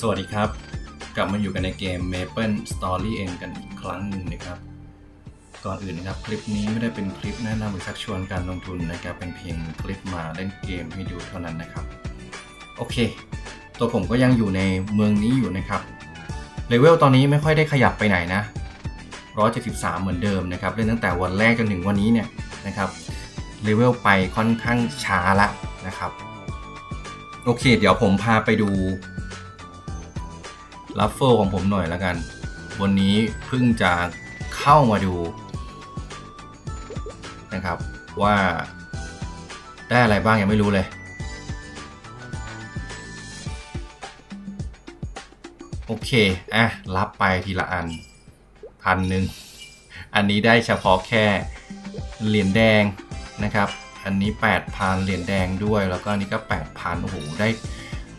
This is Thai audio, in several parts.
สวัสดีครับ กลับมาอยู่กันในเกม Maple Story เองกันอีกครั้งหนึ่งนะครับ ก่อนอื่นนะครับคลิปนี้ไม่ได้เป็นคลิปแนะนำหรือชักชวนการลงทุนนะครับเป็นเพียงคลิปมาเล่นเกมให้ดูเท่านั้นนะครับ โอเค ตัวผมก็ยังอยู่ในเมืองนี้อยู่นะครับเลเวลตอนนี้ไม่ค่อยได้ขยับไปไหนนะ173 เหมือนเดิมนะครับเล่นตั้งแต่วันแรกจนถึงวันนี้เนี่ยนะครับเลเวลไปค่อนข้างช้าละนะครับ โอเค เดี๋ยวผมพาไปดู ลัฟเฟิลของผมหน่อยล้วกัน วันนี้เพิ่งจะเข้ามาดูนะครับว่าได้อะไรบ้างยังไม่รู้เลยโอเค อะ รับไปทีละอันพันหนึ่ง อันนี้ได้เฉพาะแค่เหรียญแดงนะครับ อันนี้ 8,000 เหรียญแดงด้วย แล้วก็อันนี้ก็ 8,000 โอ้โห ได้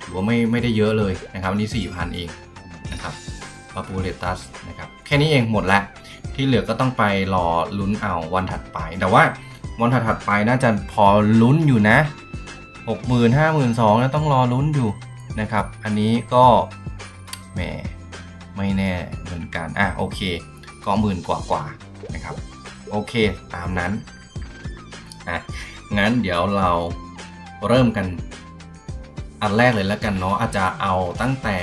ถือว่าไม่ไม่ได้เยอะเลยนะครับ อันนี้ 4,000 เอง ปาปูเลตัสนะครับแค่นี้เองหมดแล้วที่เหลือก็ต้องไปรอลุ้นเอาวันถัดไป แต่ว่าวันถัดๆไปน่าจะพอลุ้นอยู่นะ60,000 52,000แล้วต้องรอลุ้นอยู่นะครับ อันนี้ก็แหมไม่แน่เหมือนกัน อะโอเค ก็หมื่นกว่ากว่านะครับ โอเคตามนั้นอะงั้นเดี๋ยวเราเริ่มกันอันแรกเลยแล้วกันเนาะอาจจะเอาตั้งแต่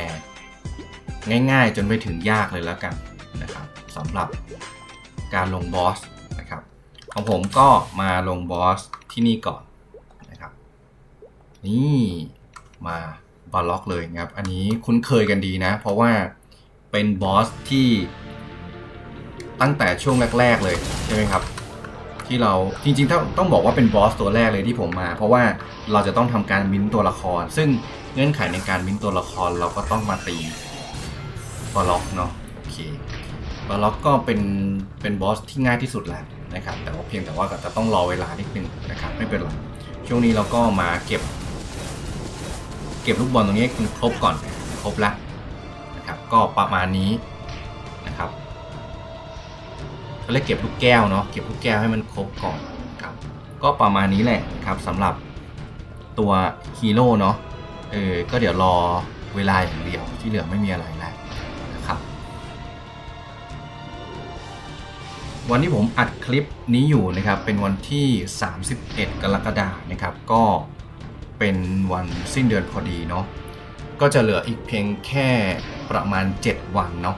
ง่ายๆ จนไปถึงยากเลยแล้วกันนะครับสำหรับการลงบอสนะครับของผมก็มาลงบอสที่นี่ก่อนนะครับ นี่มาบล็อกเลยนะครับ อันนี้คุ้นเคยกันดีนะ เพราะว่าเป็นบอสที่ตั้งแต่ช่วงแรก ๆ เลยใช่ไหมครับ ที่เราจริงๆต้องต้องบอกว่าเป็นบอสตัวแรกเลยที่ผมมา เพราะว่าเราจะต้องทำการมิ้นตัวละคร ซึ่งเงื่อนไขในการมิ้นตัวละครเราก็ต้องมาตี บอลล็อกเนาะโอเคบอลล็อกก็เป็นเป็นบอสที่ง่ายที่สุดแล้วนะครับแต่ว่าเพียงแต่ว่าก็จะต้องรอเวลานิดนึงนะครับไม่เป็นไรช่วงนี้เราก็มาเก็บ เก็บลูกบอลตรงนี้ให้ครบก่อนครบแล้วนะครับก็ประมาณนี้นะครับเขาเรียกเก็บลูกแก้วเนาะเก็บลูกแก้วให้มันครบก่อนครับก็ประมาณนี้แหละครับสำหรับตัวฮีโร่เนาะเออก็เดี๋ยวรอเวลาอย่างเดียวที่เหลือไม่มีอะไร วันที่ผมอัดคลิปนี้อยู่นะครับ เป็นวันที่ 31 กรกฎาคมนะครับ ก็เป็นวันสิ้นเดือนพอดีเนาะก็จะเหลืออีกเพียงแค่ประมาณ 7 วันเนาะ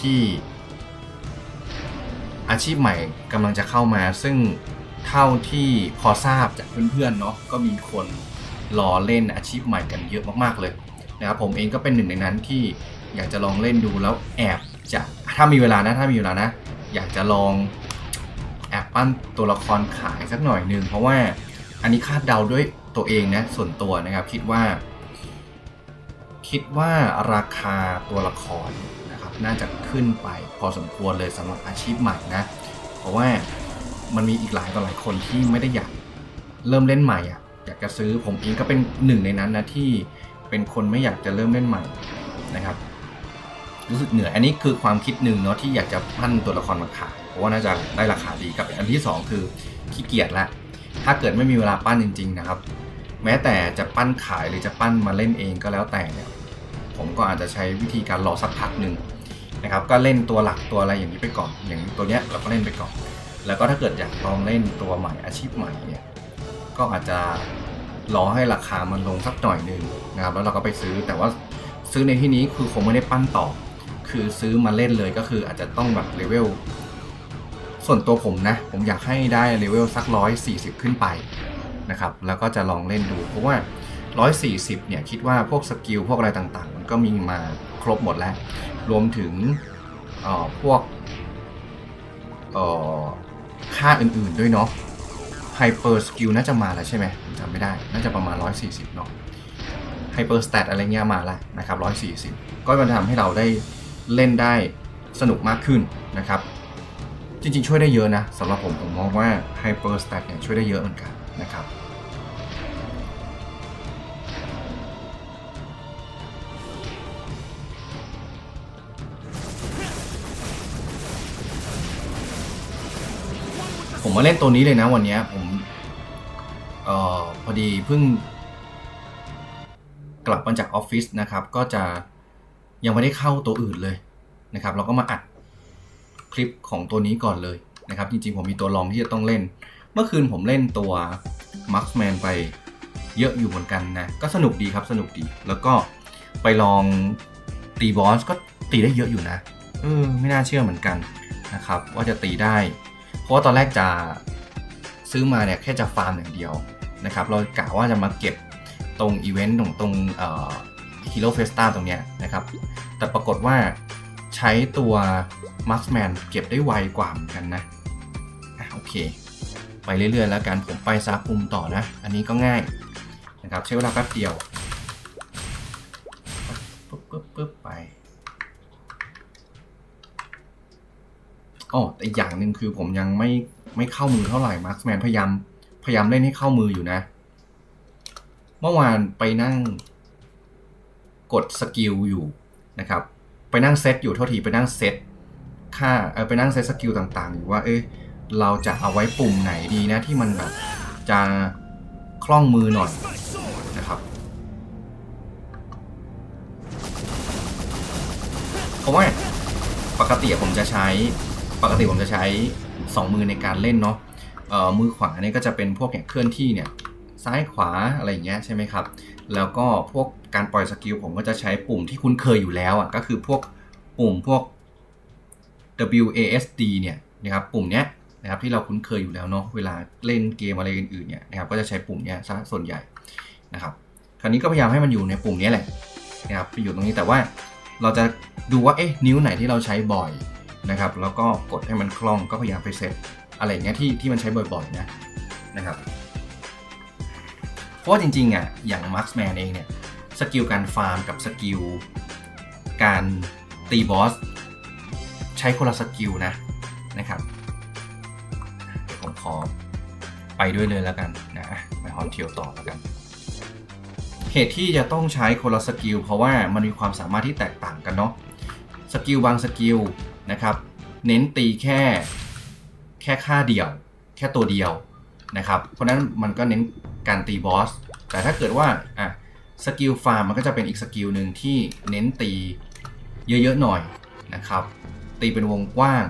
ที่อาชีพใหม่กำลังจะเข้ามา ซึ่งเท่าที่พอทราบจากเพื่อนๆเนาะก็มีคนรอเล่นอาชีพใหม่กันเยอะมากๆเลยนะครับผมเองก็เป็นหนึ่งในนั้นที่อยากจะลองเล่นดูแล้วแอบจะถ้ามีเวลานะถ้ามีเวลานะ อยากจะลองแอบปั้นตัวละครขายสักหน่อยหนึ่งเพราะว่าอันนี้คาดเดาด้วยตัวเองนะส่วนตัวนะครับคิดว่า คิดว่าราคาตัวละครนะครับน่าจะขึ้นไปพอสมควรเลยสำหรับอาชีพใหม่นะ เพราะว่ามันมีอีกหลายต่อหลายคนที่ไม่ได้อยากเริ่มเล่นใหม่อะอยากจะซื้อผมเองก็เป็นหนึ่งในนั้นนะที่เป็นคนไม่อยากจะเริ่มเล่นใหม่นะครับ รู้สึกเหนื่อย อันนี้คือความคิดหนึ่งเนาะที่อยากจะพันตัวละครมาขายเพราะว่าน่าจะได้ราคาดีกับอันที่สองคือขี้เกียจละถ้าเกิดไม่มีเวลาปั้นจริง ๆ นะครับ แม้แต่จะปั้นขายหรือจะปั้นมาเล่นเองก็แล้วแต่เนี่ยผมก็อาจจะใช้วิธีการรอสักพักหนึ่งนะครับก็เล่นตัวหลักตัวอะไรอย่างนี้ไปก่อน อย่างตัวเนี้ยเราก็เล่นไปก่อน แล้วก็ถ้าเกิดอยากลองเล่นตัวใหม่อาชีพใหม่เนี่ยก็อาจจะรอให้ราคามันลงสักหน่อยหนึ่งนะครับแล้วเราก็ไปซื้อแต่ว่าซื้อในที่นี้คือคงไม่ได้ปั้นต่อ คือซื้อมาเล่นเลยก็คืออาจจะต้องแบบเลเวลส่วนตัวผมนะ ผมอยากให้ได้เลเวลสักร้อยสี่สิบขึ้นไปนะครับ แล้วก็จะลองเล่นดู เพราะว่า 140 เนี่ย คิดว่าพวกสกิลพวกอะไรต่างๆ มันก็มีมาครบหมดแล้ว รวมถึงพวกค่าอื่นๆด้วยเนาะไฮเปอร์สกิลน่าจะมาแล้วใช่ไหมผมจำไม่ได้ น่าจะประมาณ 140 เนาะไฮเปอร์สเตตอะไรเงี้ยมาแล้วนะครับ 140 ก็มันทำให้เราได้ เล่นได้สนุกมากขึ้นนะครับ จริงๆ ช่วยได้เยอะนะสำหรับผมผมมองว่าไฮเปอร์สเตตเนี่ยช่วยได้เยอะเหมือนกันนะครับผมมาเล่นตัวนี้เลยนะวันนี้ผมเอ่อพอดีเพิ่ง กลับมาจากออฟฟิศนะครับ ก็จะ ยังไม่ได้เข้าตัวอื่นเลยนะครับ เราก็มาอัดคลิปของตัวนี้ก่อนเลยนะครับ จริงๆ ผมมีตัวลองที่จะต้องเล่น เมื่อคืนผมเล่นตัว Marksman ไปเยอะอยู่เหมือนกันนะ ก็สนุกดีครับสนุกดี แล้วก็ไปลองตีบอสก็ตีได้เยอะอยู่นะเออไม่น่าเชื่อเหมือนกันนะครับ ว่าจะตีได้ เพราะว่าตอนแรกจะซื้อมาเนี่ยแค่จะฟาร์มอย่างเดียวนะครับ เรากะว่าจะมาเก็บตรงอีเวนต์ตรงตรง ฮีโร่เฟสตาตรงเนี้ยนะครับ แต่ปรากฏว่าใช้ตัว Marksman เก็บได้ไวกว่าเหมือนกันนะอะโอเค ไปเรื่อยๆ แล้วกันผมไปซากุมต่อนะ อันนี้ก็ง่ายนะครับใช้เวลาแป๊บเดียวปึ๊บปึ๊บปึ๊บไปอ๋อแต่อย่างหนึ่งคือผมยังไม่ไม่เข้ามือเท่าไหร่มาร์คแมนพยายามพยายามเล่นให้เข้ามืออยู่นะ เมื่อวานไปนั่ง กดสกิลอยู่นะครับ ไปนั่งเซตอยู่เท่าทีไปนั่งเซตค่าเออไปนั่งเซตสกิลต่างๆ อยู่ว่าเอ้ยเราจะเอาไว้ปุ่มไหนดีนะที่มันแบบจะคล่องมือหน่อยนะครับเพราะว่าปกติผมจะใช้ปกติผมจะใช้ 2 มือในการเล่นเนาะเออมือขวาเนี่ยก็จะเป็นพวกเนี่ยเคลื่อนที่เนี่ยซ้ายขวาอะไรอย่างเงี้ยใช่ไหมครับ แล้วก็พวกการปล่อยสกิลผมก็จะใช้ปุ่มที่คุ้นเคยอยู่แล้วอะก็คือพวกปุ่มพวก WASD เนี่ยนะครับปุ่มเนี้ยนะครับที่เราคุ้นเคยอยู่แล้วเนาะเวลาเล่นเกมอะไรอื่นๆเนี่ยนะครับก็จะใช้ปุ่มเนี้ยซะส่วนใหญ่นะครับคราวนี้ก็พยายามให้มันอยู่ในปุ่มนี้แหละนะครับไปอยู่ตรงนี้แต่ว่าเราจะดูว่าเอ๊ะนิ้วไหนที่เราใช้บ่อยนะครับแล้วก็กดให้มันคล่องก็พยายามไปเซตอะไรเงี้ยที่ที่มันใช้บ่อยๆนะนะครับ เพราะว่าจริงๆอะอย่าง Marksman เองเนี่ยสกิลการฟาร์มกับสกิลการตีบอสใช้คนละสกิลนะนะครับเดี๋ยวผมขอไปด้วยเลยแล้วกันนะไปฮอนเทียวต่อแล้วกันเหตุที่จะต้องใช้คนละสกิลเพราะว่ามันมีความสามารถที่แตกต่างกันเนาะสกิลบางสกิลนะครับเน้นตีแค่แค่ค่าเดียว แค่ตัวเดียวนะครับ เพราะนั้นมันก็เน้น การตีบอส แต่ถ้าเกิดว่าอะสกิลฟาร์มมันก็จะเป็นอีกสกิลหนึ่งที่เน้นตีเยอะๆหน่อยนะครับ ตีเป็นวงกว้าง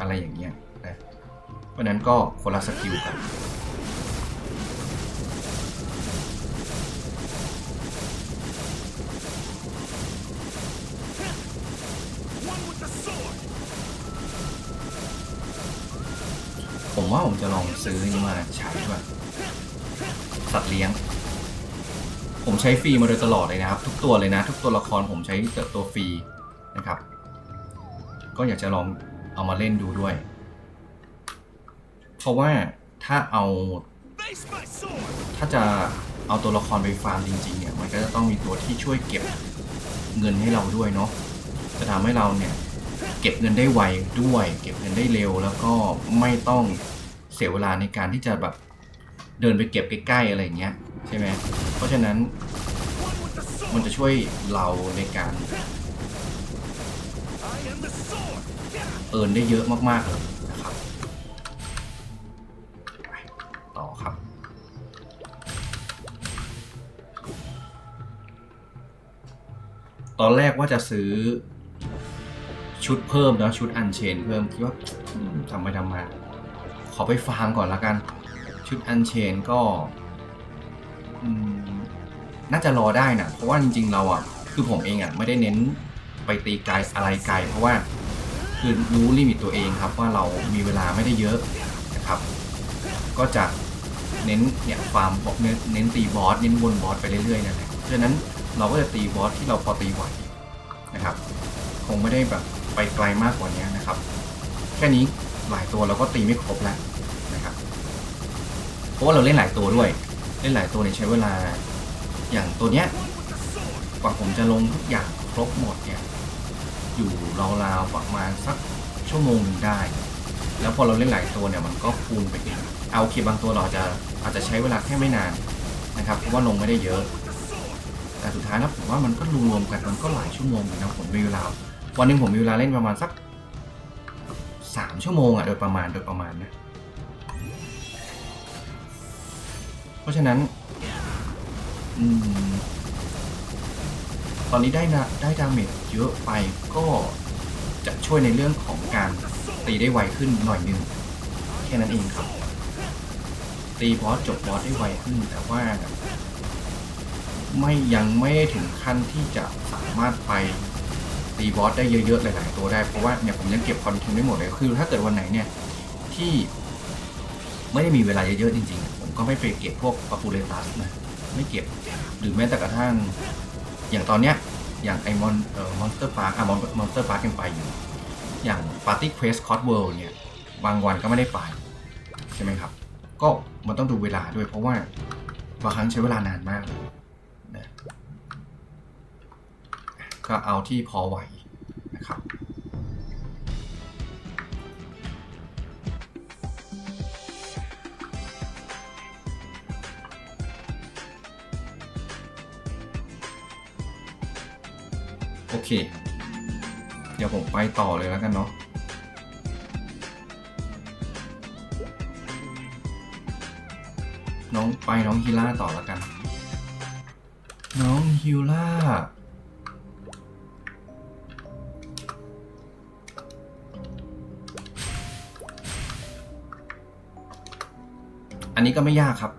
อะไรอย่างเงี้ยนะเพราะนั้นก็คนละสกิลกันผมว่าผมจะลองซื้อนี่มาใช้ด้วย เลี้ยง ผมใช้ฟรีมาโดยตลอดเลยนะครับ ทุกตัวเลยนะ ทุกตัวละครผมใช้แต่ตัวฟรีนะครับ ก็อยากจะลองเอามาเล่นดูด้วย เพราะว่าถ้าเอาถ้าจะเอาตัวละครไปฟาร์มจริงๆเนี่ยมันก็จะต้องมีตัวที่ช่วยเก็บเงินให้เราด้วยเนาะจะทำให้เราเนี่ยเก็บเงินได้ไวด้วย เก็บเงินได้เร็วแล้วก็ไม่ต้องเสียเวลาในการที่จะแบบ เดินไปเก็บใกล้ๆอะไรเงี้ยใช่ไหมเพราะฉะนั้นมันจะช่วยเราในการเอินได้เยอะมากๆเลยนะครับต่อครับ ตอนแรกว่าจะซื้อชุดเพิ่มนะชุดอันเชนเพิ่มคิดว่าทำไปทำมา ขอไปฟาร์มก่อนละกัน ชุดอันเชนก็น่าจะรอได้นะ เพราะว่าจริงๆเราอะ คือผมเองอะ ไม่ได้เน้นไปตีไกลอะไรไกล เพราะว่าคือรู้ลิมิตตัวเองครับว่าเรามีเวลาไม่ได้เยอะนะครับ ก็จะเน้นเนี่ยฟาร์มบอกเน้นตีบอสเน้นวนบอสไปเรื่อยๆนั่นแหละเพราะฉะนั้นเราก็จะตีบอสที่เราพอตีไหวนะครับ คงไม่ได้แบบไปไกลมากกว่านี้นะครับ แค่นี้หลายตัวเราก็ตีไม่ครบแล้ว ราะว่าเราเล่นหลายตัวด้วย เล่นหลายตัวเนี่ยใช้เวลา อย่างตัวเนี้ย กว่าผมจะลงทุกอย่างครบหมดเนี่ย อยู่ราวๆประมาณสักชั่วโมงหนึ่งได้ แล้วพอเราเล่นหลายตัวเนี่ยมันก็คูณไปเองเอาโอเคบางตัวเราจะอาจจะใช้เวลาแค่ไม่นานนะครับ เพราะว่าลงไม่ได้เยอะ แต่สุดท้ายแล้วผมว่ามันก็รวมๆกันมันก็หลายชั่วโมงนะผมมีเวลาวันหนึ่งผมมีเวลาเล่นประมาณสักสามชั่วโมงอะโดยประมาณโดยประมาณนะ เพราะฉะนั้น อืม ตอนนี้ได้นะได้ดาเมจเยอะไปก็จะช่วยในเรื่องของการตีได้ไวขึ้นหน่อยนึงแค่นั้นเองครับ ตีบอสจบบอสได้ไวขึ้น แต่ว่า ไม่ยังไม่ถึงขั้นที่จะสามารถไปตีบอสได้เยอะๆหลายๆตัวได้เพราะว่าเนี่ยผมยังเก็บคอนเทนต์ไม่หมดเลยคือ ถ้าเกิดวันไหนเนี่ยที่ไม่ได้มีเวลาเยอะๆจริงๆ ก็ไม่ไปเก็บพวกปาปูเลตัสนะไม่เก็บหรือแม้แต่กระทั่ง อย่างตอนเนี้ยอย่างไอมอนเอ่อมอนสเตอร์พาร์คอะมอนสเตอร์พาร์คยังไปอยู่ อย่างปาร์ตี้เควสคอร์ดเวิลด์เนี่ยบางวันก็ไม่ได้ไป ใช่ไหมครับ ก็มันต้องดูเวลาด้วยเพราะว่าบางครั้งใช้เวลานานมากเลยนะก็เอาที่พอไหว เคเดี๋ยวผมไปต่อเลยแล้วกันเนาะน้องไปน้องฮิล่าต่อแล้วกัน น้องฮิล่าอันนี้ก็ไม่ยากครับ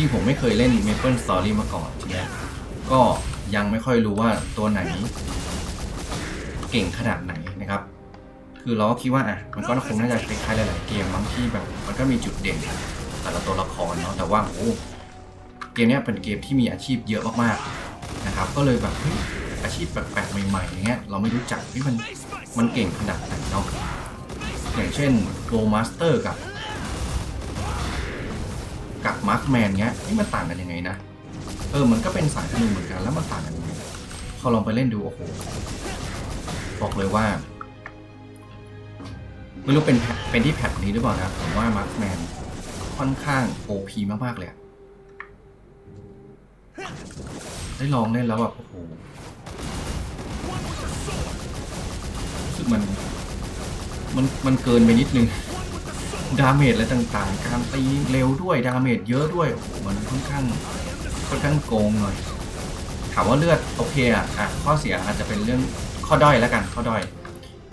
ริงๆผมไม่เคยเล่น Maple Story มาก่อนใช่ไหมก็ยังไม่ค่อยรู้ว่าตัวไหน เก่งขนาดไหนนะครับ คือเราก็คิดว่าอะมันก็คงน่าจะคล้ายๆหลายๆเกมบางที่แบบ มันก็มีจุดเด่นแต่ละตัวละครเนาะแต่ว่าโอ้เกมนี้เป็นเกมที่มีอาชีพเยอะมากๆนะครับ ก็เลยแบบอาชีพแปลกๆใหม่ๆอย่างเงี้ยเราไม่รู้จักที่มันมันเก่งขนาดไหนเนาะอย่างเช่นโ w มาสเตอร์กับ มาร์คแมนเงี้ยนี่มันต่างกันยังไงนะ เออ มันก็เป็นสายธนูเหมือนกันแล้วมันต่างกันยังไงพอลองไปเล่นดูโอ้โหบอกเลยว่า ไม่รู้เป็นแพทเป็นที่แพทนี้หรือเปล่านะผมว่ามาร์คแมนค่อนข้างโอพีมากๆเลย ได้ลองเล่นแล้วแบบโอ้โหรู้สึกมันมันมันเกินไปนิดนึง ดาเมจอะไรต่างๆ การตีเร็วด้วย ดาเมจเยอะด้วยโอ้โหมันค่อนข้างค่อนข้างโกงหน่อย ถามว่าเลือดโอเคอะอะข้อเสียอาจจะเป็นเรื่องข้อด้อยแล้วกันข้อด้อย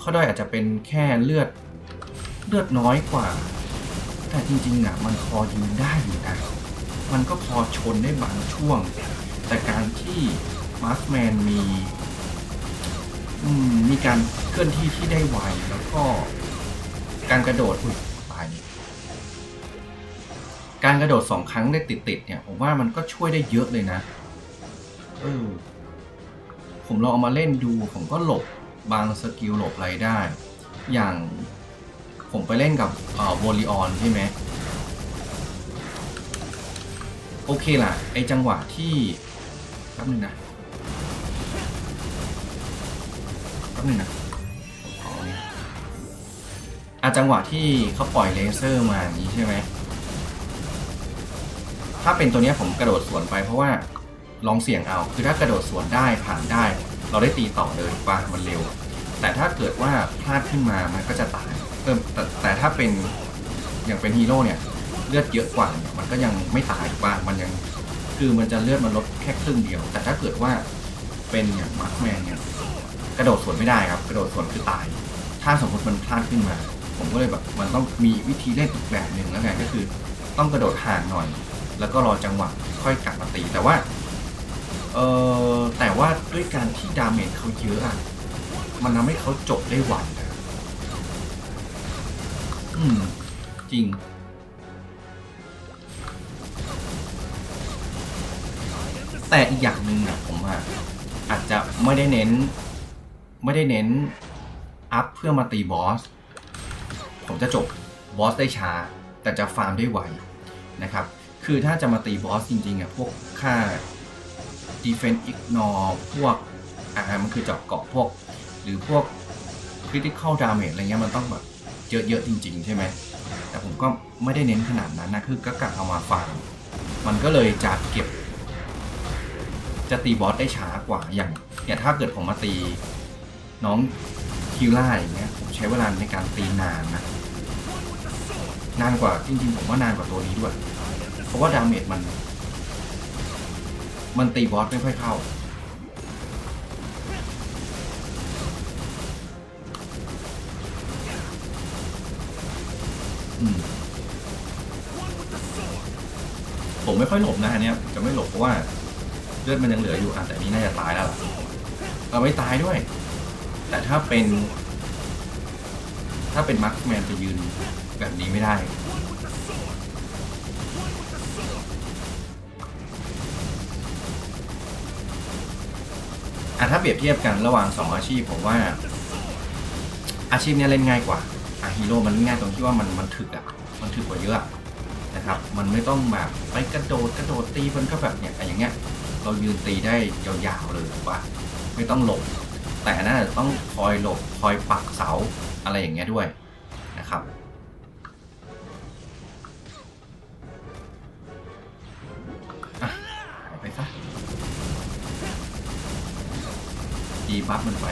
ข้อด้อยอาจจะเป็นแค่เลือดเลือดน้อยกว่า แต่จริงๆอะมันพอยืนได้อยู่นะมันก็พอชนได้บางช่วง แต่การที่มาร์คแมนมีมีการเคลื่อนที่ที่ได้ไวแล้วก็การกระโดดอุ้ยตายนี่ การกระโดดสองครั้งได้ติดๆเนี่ยผมว่ามันก็ช่วยได้เยอะเลยนะเออผมลองเอามาเล่นดู ผมก็หลบบางสกิลหลบอะไรได้ อย่างผมไปเล่นกับเอ่อวอลิออนใช่ไหมโอเคล่ะ ไอจังหวะที่แป๊บนึงนะแป๊บนึงนะผมขอเนี่ยอะจังหวะที่เขาปล่อยเลเซอร์มาอย่างนี้ใช่ไหม ถ้าเป็นตัวนี้ผมกระโดดสวนไปเพราะว่าลองเสี่ยงเอา คือถ้ากระโดดสวนได้ผ่านได้ เราได้ตีต่อเลยป่ะมันเร็ว แต่ถ้าเกิดว่าพลาดขึ้นมามันก็จะตายเออแต่แต่ถ้าเป็นอย่างเป็นฮีโร่เนี่ยเลือดเยอะกว่าเนี่ยมันก็ยังไม่ตายป่ะมันยังคือมันจะเลือดมันลดแค่ครึ่งเดียว แต่ถ้าเกิดว่าเป็นอย่างมาร์คแมนเนี่ยกระโดดสวนไม่ได้ครับ กระโดดสวนคือตาย ถ้าสมมติมันพลาดขึ้นมา ผมก็เลยแบบมันต้องมีวิธีเล่นอีกแบบหนึ่งแล้วกันก็คือ ต้องกระโดดห่างหน่อย แล้วก็รอจังหวะค่อยกลับมาตีแต่ว่าเออแต่ว่าด้วยการที่ดาเมจเขาเยอะอะมันทำให้เขาจบได้ไวนะอืม จริง แต่อีกอย่างหนึ่งนี่ยผมอะอาจจะไม่ได้เน้น ไม่ได้เน้น อัพเพื่อมาตีบอส ผมจะจบบอสได้ช้า แต่จะฟาร์มได้ไวนะครับ คือถ้าจะมาตีบอสจริงๆอะพวกค่า defense ignore พวกอ่ามันคือเจาะเกาะพวก หรือพวก critical damage อะไรเงี้ยมันต้องแบบเยอะๆจริง ๆ ใช่ไหม แต่ผมก็ไม่ได้เน้นขนาดนั้นนะ คือก็กะเอามาฟาร์มมันก็เลยจะเก็บ จะตีบอสได้ช้ากว่าอย่างเนี่ยถ้าเกิดผมมาตีน้องคิวล่าอย่างเงี้ยผมใช้เวลาในการตีนานนะนานกว่าจริงๆ ผมว่านานกว่าตัวนี้ด้วย เพราะว่าดาเมจมัน มันตีบอสไม่ค่อยเข้า ผมไม่ค่อยหลบนะอันเนี้ยจะไม่หลบเพราะว่าเลือดมันยังเหลืออยู่อะแต่นนี้น่าจะตายแล้วล่ะเราไม่ตายด้วย แต่ถ้าเป็น ถ้าเป็นมาร์คแมนจะยืนแบบนี้ไม่ได้ อะถ้าเปรียบเทียบกันระหว่างสองอาชีพผมว่า อาชีพเนี้ยเล่นง่ายกว่าอะฮีโร่มันง่ายตรงที่ว่ามันมันถึกอะมันถึกกว่าเยอะนะครับ มันไม่ต้องแบบไปกระโดดกระโดดตีมันก็แบบเนี้ยอะอย่างเงี้ยเรายืนตีได้ยาวๆเลยถูกปะไม่ต้องหลบ แต่น่าจะต้องคอยหลบคอยปักเสาอะไรอย่างเงี้ยด้วยนะครับ ดีบัฟมันไป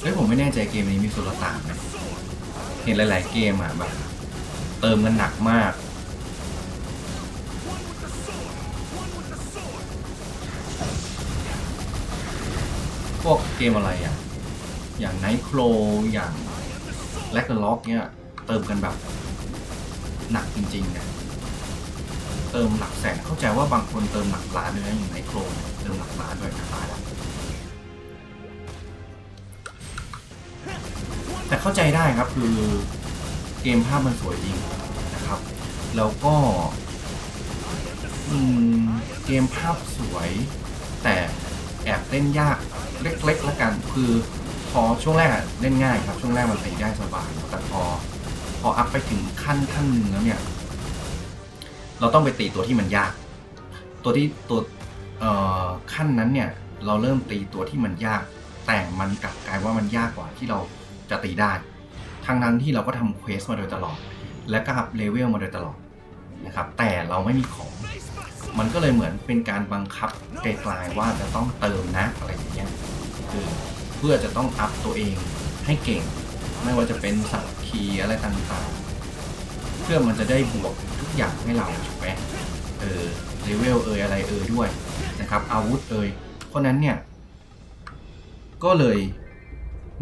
เฮ้ยผมไม่แน่ใจเกมนี้มีสุลต่านไหมเห็นหลาย ๆ เกมอะแบบเติมกันหนักมาก พวกเกมอะไรอะ อย่างไนท์โคลอย่างแลกล็อกเนี่ยเติมกันแบบหนักจริงๆนะเติมหลักแสนเข้าใจว่าบางคนเติมหลักล้านด้วยนะอย่างไนท์โคลเติมหลักล้านด้วยนะตายแล้วแต่เข้าใจได้ครับคือเกมภาพมันสวยจริงนะครับ แล้วก็เกมภาพสวย แต่แอบเล่นยาก เล็กๆแล้วกัน คือพอช่วงแรกอะเล่นง่ายครับ ช่วงแรกมันตีได้สบายแต่พอ พออัพไปถึงขั้นขั้นหนึ่งแล้วเนี่ย เราต้องไปตีตัวที่มันยาก ตัวที่ตัวเอ่อขั้นนั้นเนี่ย เราเริ่มตีตัวที่มันยาก แต่มันกลับกลายว่ามันยากกว่าที่เราจะตีได้ทั้งนั้นที่เราก็ทำเควสมาโดยตลอด และก็อัพเลเวลมาโดยตลอดนะครับ แต่เราไม่มีของ มันก็เลยเหมือนเป็นการบังคับไกลๆว่าจะต้องเติมนะอะไรอย่างเงี้ยคือเพื่อจะต้องอัพตัวเองให้เก่ง ไม่ว่าจะเป็นสับคีย์อะไรต่างๆ เพื่อมันจะได้บวกทุกอย่างให้เราถูกไหมเออเลเวลเอยอะไรเอยด้วยนะครับ อาวุธเอยเพราะนั้นเนี่ย ก็เลย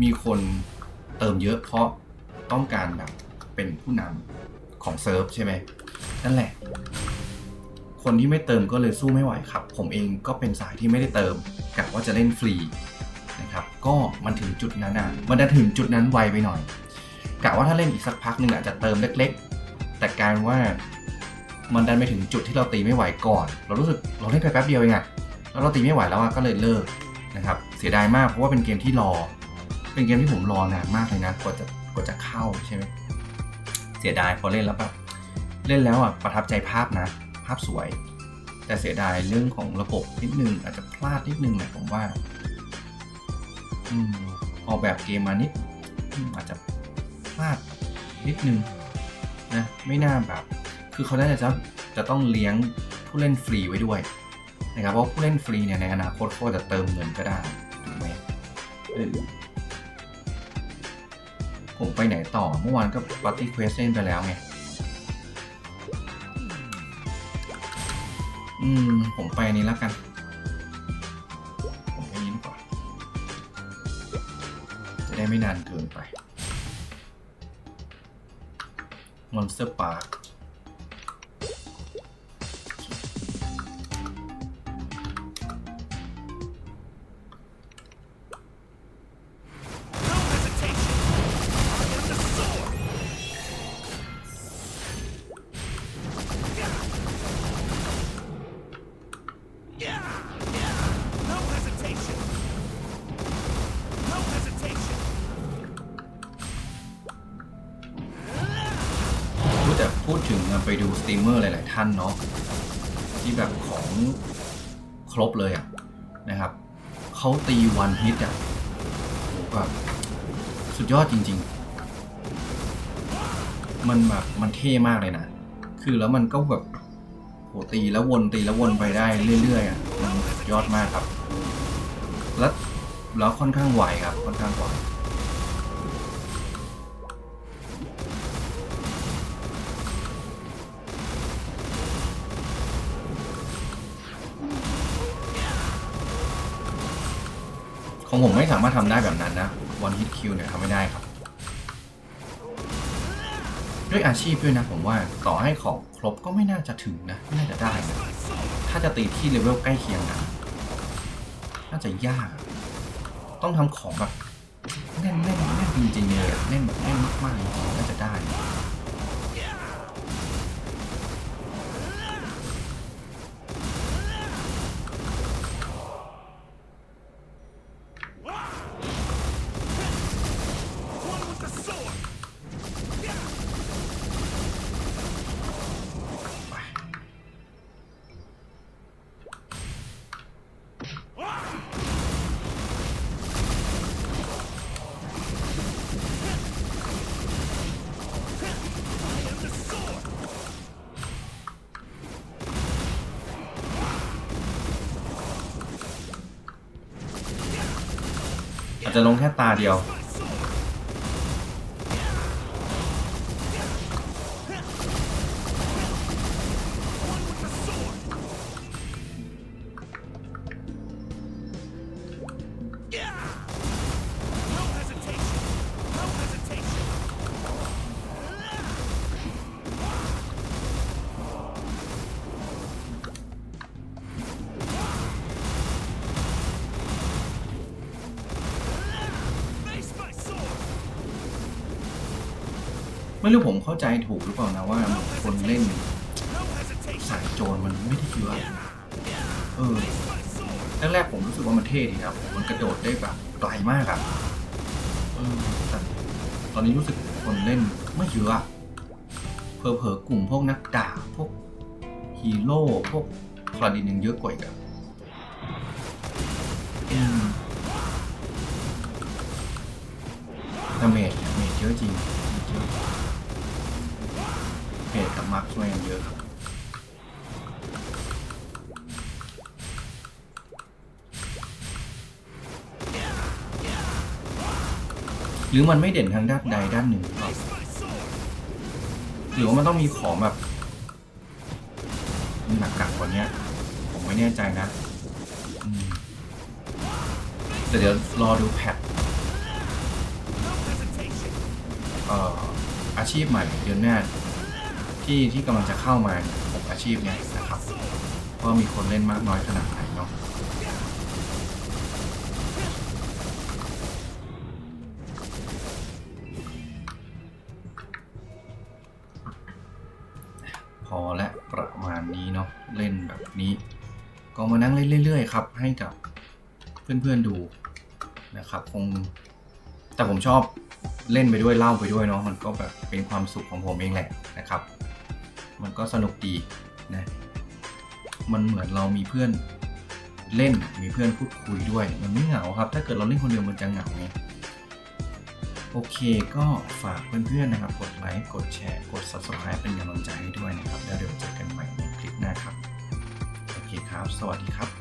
มีคนเติมเยอะเพราะต้องการแบบเป็นผู้นำของเซิร์ฟใช่ไหมนั่นแหละ คนที่ไม่เติมก็เลยสู้ไม่ไหวครับ ผมเองก็เป็นสายที่ไม่ได้เติมกะว่าจะเล่นฟรีนะครับก็มันถึงจุดนั้นอะมันจะถึงจุดนั้นไวไปหน่อยกะว่าถ้าเล่นอีกสักพักหนึ่งอาจจะเติมเล็ก ๆ แต่การว่ามันดันไปถึงจุดที่เราตีไม่ไหวก่อน เรารู้สึกเราเล่นไปแป๊บเดียวเองอะแล้วเราตีไม่ไหวแล้วก็เลยเลิกนะครับ เสียดายมากเพราะว่าเป็นเกมที่รอ เป็นเกมที่ผมรอนานมากเลยนะกว่าจะกว่าจะเข้าใช่ไหมเสียดายพอเล่นแล้วแบบเล่นแล้วอะประทับใจภาพนะาพสวย แต่เสียดายเรื่องของระบบนิดนึง อาจจะพลาดนิดนึงแหละผมว่าออกแบบเกมมานิดอืมอาจจะพลาดนิดนึงนะไม่น่าแบบ คือเขาน่าจะจะต้องเลี้ยงผู้เล่นฟรีไว้ด้วยนะครับเพราะผู้เล่นฟรีเนี่ยในอนาคตเขาจะเติมเงินก็ได้ถูกไหมเออผมไปไหนต่อเมื่อวานก็ปาร์ตี้เควสเล่นไปแล้วไง อืม ผมไปนี้แล้วกัน ผมไปนี้ดีกว่า จะได้ไม่นานเกินไป มอนสเตอร์ปาร์ค ไปดูสตรีมเมอร์หลาย ๆ ท่านเนาะที่แบบของครบเลยอะนะครับเขาตีวันฮิตอะโหแบบสุดยอดจริง ๆ มันแบบมันเท่มากเลยนะ คือแล้วมันก็แบบโหตีแล้ววนตีแล้ววนไปได้เรื่อย ๆ อะ มันสุดยอดมากครับ แล้วแล้วค่อนข้างไหวครับ ค่อนข้างไหว ของผมไม่สามารถทำได้แบบนั้นนะวันฮิตคิวเนี่ยทำไม่ได้ครับ ด้วยอาชีพด้วยนะผมว่าต่อให้ของครบก็ไม่น่าจะถึงนะ ไม่น่าจะได้นะถ้าจะตีที่เลเวลใกล้เคียงกันน่าจะยาก ต้องทำของแบบแน่นแน่นแน่นจริงๆเลยแน่นแบบแน่นมากๆจริงๆน่าจะได้ อาจจะลงแค่ตาเดียว ไม่รู้ผมเข้าใจถูกหรือเปล่านะว่าคนเล่นสายโจรมันไม่ได้เยอะเออแรกๆผมรู้สึกว่ามันเท่ดีครับ มันกระโดดได้แบบไกลมากอะเออแต่ตอนนี้รู้สึกคนเล่นไม่เยอะอะเพอเพอๆกลุ่มพวกนักดาบพวกฮีโร่พวกพลาดินยังเยอะกว่าอีกอะอืมแต่เมจเมจเยอะจริงเมจเยอะ เพจกับมาร์คช่วยกันเยอะครับหรือมันไม่เด่นทางด้านใดด้านหนึ่งหรือเปล่าหรือว่ามันต้องมีของแบบหนักๆกว่านี้ผมไม่แน่ใจนะแต่เดี๋ยวรอดูแพทอออาชีพใหม่เดือนหน้า ที่ที่กำลังจะเข้ามาหกอาชีพเนี่ยนะครับว่ามีคนเล่นมากน้อยขนาดไหนเนาะพอและประมาณนี้เนาะเล่นแบบนี้ ก็มานั่งเล่นเรื่อยๆครับ ให้กับเพื่อนๆดูนะครับคงแต่ผมชอบเล่นไปด้วยเล่าไปด้วยเนาะมันก็แบบเป็นความสุขของผมเองแหละนะครับ มันก็สนุกดีนะมันเหมือนเรามีเพื่อนเล่นมีเพื่อนพูดคุยด้วย มันไม่เหงาครับ ถ้าเกิดเราเล่นคนเดียวมันจะเหงาไงโอเคก็ฝากเพื่อนๆนะครับ กดไลค์กดแชร์กด subscribe เป็นกำลังใจให้ด้วยนะครับ แล้วเดี๋ยวเจอกันใหม่ในคลิปหน้าครับ โอเคครับ สวัสดีครับ